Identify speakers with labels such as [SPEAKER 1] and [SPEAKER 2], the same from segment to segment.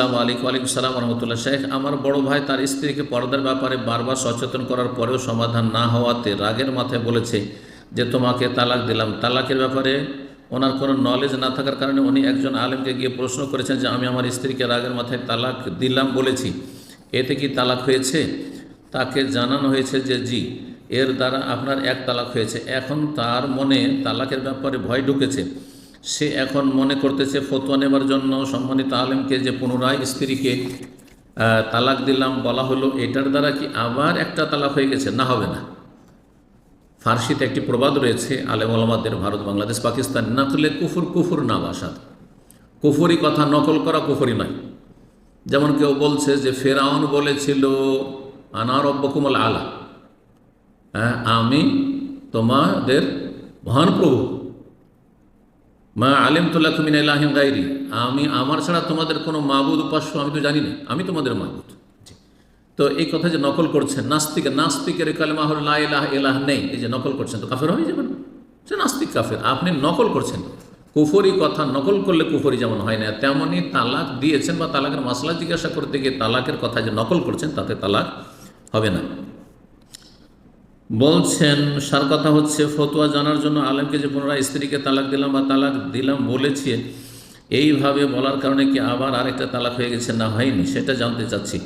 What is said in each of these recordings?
[SPEAKER 1] আসসালামু আলাইকুম আলাইকুম সালাম রহমতুল্লাহ। শেখ, আমার বড় ভাই তার স্ত্রীকে পর্দার ব্যাপারে বারবার সচেতন করার পরেও সমাধান না হওয়াতে রাগের মাথায় বলেছে যে, তোমাকে তালাক দিলাম। তালাকের ব্যাপারে ওনার কোনো নলেজ না থাকার কারণে উনি একজন আলেমকে গিয়ে প্রশ্ন করেছেন যে, আমি আমার স্ত্রীকে রাগের মাথায় তালাক দিলাম বলেছি। এতে কি তালাক হয়েছে? তাকে জানানো হয়েছে যে, জি, এর দ্বারা আপনার এক তালাক হয়েছে। এখন তার মনে তালাকের ব্যাপারে ভয় ঢুকেছে। সে এখন মনে করতেছে, ফতোয়া নেবার জন্য সম্মানিত আলেমকে যে পুনরায় স্ত্রীকে তালাক দিলাম, বলা হলো, এটার দ্বারা কি আবার একটা তালাক হয়ে গেছে? না হবে না। ফার্সিতে একটি প্রবাদ রয়েছে, আলেম আলমাদের ভারত, বাংলাদেশ, পাকিস্তান নকলে কুফুর কুফুর না বাসাদ। কুফুরি কথা নকল করা কুফুরি নয়। যেমন কেউ বলছে যে, ফেরাউন বলেছিল আনার অব্বকুমল আলা। হ্যাঁ আমি তোমাদের মহান প্রভু। মা আলিম তুল্লাহ কুমিন আল্লাহিম গাইরি আমি, আমার ছাড়া তোমাদের কোনো মাবুদ উপাস্য আমি তো জানি না। আমি তোমাদের মাবুদ। তো এই কথা যে নকল করছেন, নাস্তিক, নাস্তিকের কালেমা হল লা ইলাহ ইলাহ নেই। এই যে নকল করছেন তো কাফের হয়ে যাবেন। সে নাস্তিক কাফের। আপনি নকল করছেন। কুফরি কথা নকল করলে কুফরি যেমন হয় না তেমনই তালাক দিয়েছেন বা তালাকের মশলা জিজ্ঞাসা করতে গিয়ে তালাকের কথা যে নকল করছেন, তাতে তালাক হবে না। বলছেন, সার কথা হচ্ছে, ফতোয়া জানার জন্য আলেমকে যে পুনরায় স্ত্রীকে তালাক দিলাম বা তালাক দিলাম বলেছে, এইভাবে বলার কারণে কি আবার আরেকটা তালাক হয়ে গেছে? না, হয়নি, সেটা জানতে চাচ্ছি।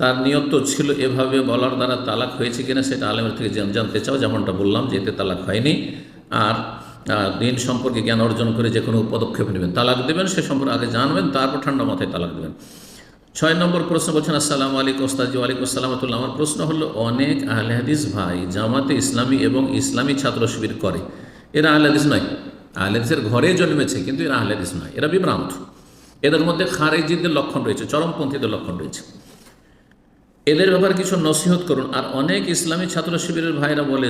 [SPEAKER 1] তার নিয়ত তো ছিল এভাবে বলার দ্বারা তালাক হয়েছে কিনা সেটা আলেমের থেকে জানতে চাও, যেমনটা বললাম যে এতে তালাক হয়নি। আর দিন সম্পর্কে জ্ঞান অর্জন করে যে কোনো পদক্ষেপ নেবেন। তালাক দেবেন, সে সম্পর্কে আগে জানবেন, তারপর ঠান্ডা মাথায় তালাক দেবেন। ছয় নম্বর প্রশ্ন বলছেন, আসসালামু আলাইকুম ওস্তাজি ওয়ালাইকুম আসসালামতুল্লাহ আমার প্রশ্ন হলো, অনেক আহলে হাদিস ভাই জামাতে ইসলামী এবং ইসলামী ছাত্র শিবির করে। এরা আহলে হাদিস নয়। আহলে হাদিসের ঘরে জন্মেছে, কিন্তু এরা আহলে হাদিস নয়। এরা বিভ্রান্ত। এদের মধ্যে খারেজিদের লক্ষণ রয়েছে, চরমপন্থীদের লক্ষণ রয়েছে। এদের ব্যাপারে কিছু নসিহত করুন। আর অনেক ইসলামী ছাত্র শিবিরের ভাইরা বলে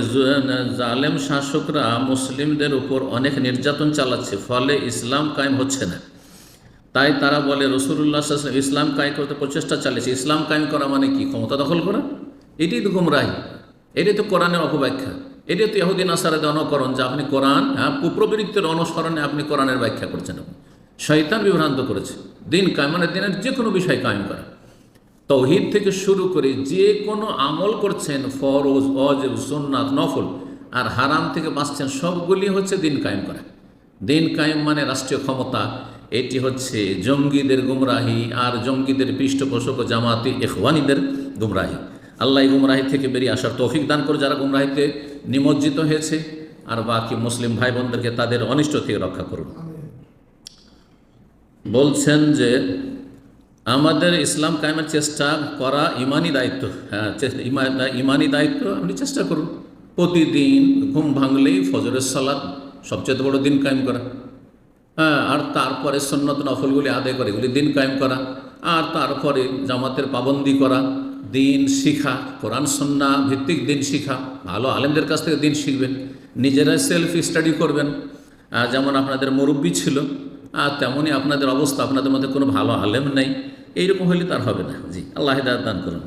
[SPEAKER 1] জালেম শাসকরা মুসলিমদের উপর অনেক নির্যাতন চালাচ্ছে, ফলে ইসলাম কায়েম হচ্ছে না। তাই তারা বলে রসুল্লাহ ইসলাম কায়েম করতে প্রচেষ্টা চালিয়েছে। ইসলাম কায়েম করা মানে কি? ক্ষমতা দখল করা? এটাই তো গুমরাহি। এটাই তো কোরআনের অপব্যাখ্যা। এটাই তো ইহুদিন আসারাদের অনুকরণ যে আপনি কোরআন হ্যাঁ কুপ্রবৃত্তির অনুসরণে আপনি কোরআনের ব্যাখ্যা করছেন। আপনি শয়তান বিভ্রান্ত করেছে। দিন কায়েম মানে দিনের যে কোনো বিষয় কায়েম করা। তৌহিদ থেকে শুরু করে যে কোনো আমল করছেন, ফরজ অজেব সোননাথ নফল, আর হারাম থেকে বাঁচছেন, সবগুলি হচ্ছে দিন কায়েম করা। দিন কায়েম মানে রাষ্ট্রীয় ক্ষমতা এটি হচ্ছে জঙ্গিদের গুমরাহি আর জঙ্গিদের পৃষ্ঠপোষক জামাতি এখওয়ানিদের গুমরাহি। আল্লাহ গুমরাহি থেকে বেরিয়ে আসার তৌফিক দান করে যারা গুমরাহিতে নিমজ্জিত হয়েছে আর বাকি মুসলিম ভাই বোনদেরকে তাদের অনিষ্ট থেকে রক্ষা করুন বলছেন যে আমাদের ইসলাম কায়েমের চেষ্টা করা ইমানি দায়িত্ব। হ্যাঁ ইমানি দায়িত্ব আপনি চেষ্টা করুন। প্রতিদিন ঘুম ভাঙলেই ফজরের সালাদ সবচেয়ে বড় দিন কায়েম করা। হ্যাঁ আর তারপরে সন্ন্যত নফলগুলি আদায় করে, এগুলি দিন কায়েম করা। আর তারপরে জামাতের পাবন্দি করা, দিন শিখা, কোরআন, সন্না ভিত্তিক দিন শিখা। ভালো আলেমদের কাছ থেকে দিন শিখবেন নিজেরা সেলফ স্টাডি করবেন। যেমন আপনাদের মুরব্বী ছিল আর তেমনই আপনাদের অবস্থা, আপনাদের মধ্যে কোনো ভালো আলেম নেই। এইরকম হলে তার হবে না। জি, আল্লাহ দান করুন।